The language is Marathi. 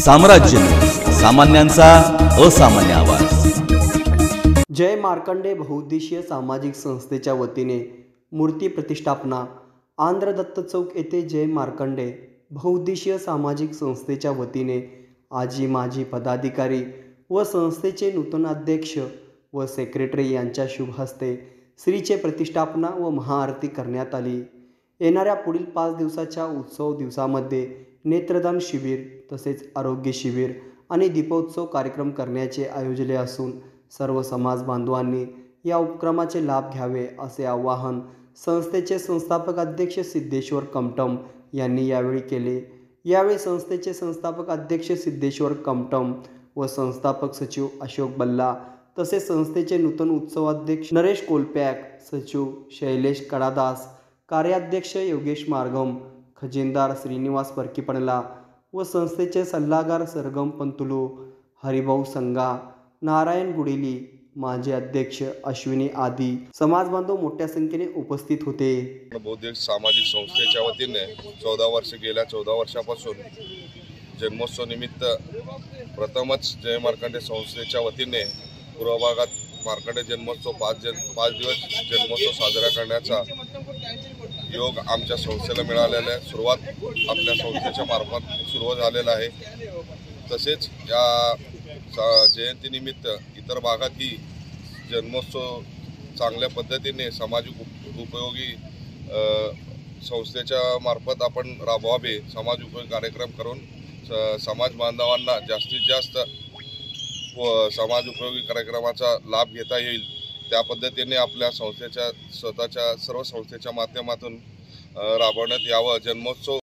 साम्राज्य. सामान्यांचा असामान्य आवाज. जय मार्कंडे बहुउद्देशीय सामाजिक संस्थेच्या वतीने मूर्ती प्रतिष्ठापना आंध्र दत्त चौक येथे जय मार्कंडे बहुउद्देशीय सामाजिक संस्थेच्या वतीने आजी माजी पदाधिकारी व संस्थेचे नूतन अध्यक्ष व सेक्रेटरी यांच्या शुभ हस्ते श्रीचे प्रतिष्ठापना व महाआरती करण्यात आली. येणाऱ्या पुढील पाच दिवसाच्या उत्सव दिवसामध्ये नेत्रदान शिबिर तसेच आरोग्य शिबिर आणि दीपोत्सव कार्यक्रम करण्याचे आयोजले असून सर्व समाज बांधवांनी या उपक्रमाचे लाभ घ्यावे असे आवाहन संस्थेचे संस्थापक अध्यक्ष सिद्धेश्वर कमटम यांनी यावेळी केले. यावेळी संस्थेचे संस्थापक अध्यक्ष सिद्धेश्वर कमटम व संस्थापक सचिव अशोक बल्ला तसेच संस्थेचे नूतन उत्सवाध्यक्ष नरेश कोलपॅक सचिव शैलेश कडादास कार्याध्यक्ष योगेश मार्गम खजिनदार श्रीनिवास परकीपणला व संस्थेचे सल्लागार सरगम पंतुलू हरिभाऊ संगा नारायण गुडेली माजी अध्यक्ष अश्विनी आदी समाजबांधव मोठ्या संख्येने उपस्थित होते. बौद्धिक सामाजिक संस्थेच्या वतीने चौदा वर्ष गेल्या चौदा वर्षापासून जन्मोत्सव निमित्त प्रथमच जय मार्कंडे संस्थेच्या वतीने पूर्व भागात मार्कंडे जन्मोत्सव पाच जन पाच दिवस जन्मोत्सव साजरा करण्याचा योग आमच्या संस्थेला मिळालेला आहे. सुरुवात आपल्या संस्थेच्या मार्फत सुरू झालेला आहे. तसेच या जयंतीनिमित्त इतर भागातही जन्मोत्सव चांगल्या पद्धतीने सामाजिक उप उपयोगी संस्थेच्या मार्फत आपण राबवावे. समाज उपयोगी कार्यक्रम करून स- समाज बांधवांना जास्तीत जास्त व समाज उपयोगी कार्यक्रमाचा लाभ घेता येईल. त्या पद्धतीने आपल्या संस्थेच्या स्वतःच्या सर्व संस्थेच्या माध्यमातून राबवण्यात यावं. जन्मोत्सव